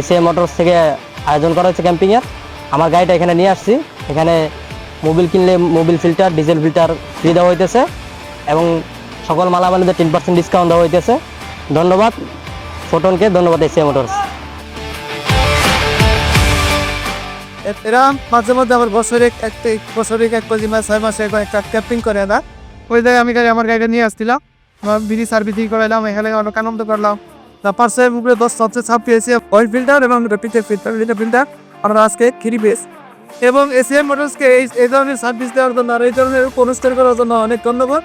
এসিএ motors থেকে আয়োজন করা হয়েছে ক্যাম্পিংয়ের আমার গাড়িটা এখানে নিয়ে আসছি। এখানে মোবিল কিনলে Mobil filter diesel filter free দেওয়া হইতেছে এবং সকল মালামালিদের টেন পার্সেন্ট ডিসকাউন্ট দেওয়া হইতেছে। ধন্যবাদ। ফোটনকে ধন্যবাদ এসিএ মোটরস এরা মাঝে মধ্যে আমার বছরে এক বছরে এক কেজি মাস ছয় মাসে একটা ক্যাম্পিং করে না। ওই জায়গায় আমি গাড়ি আমার গাড়িটা নিয়ে আসছিলাম। বিড়ি সার্ভিসিং করাইলাম, এখানে অনেক আনন্দ করলাম। তারপর সে উপরে দশ সবচেয়ে ছাপ পেয়েছে অয়েল ফিল্টার এবং পিঠের ফিল্টার লিটার ফিল্টার আমরা আজকে থ্রি বেস এবং এসিএম মোটরসকে এই ধরনের সার্ভিস দেওয়ার জন্য আর এই ধরনের অনুষ্ঠান করার জন্য অনেক ধন্যবাদ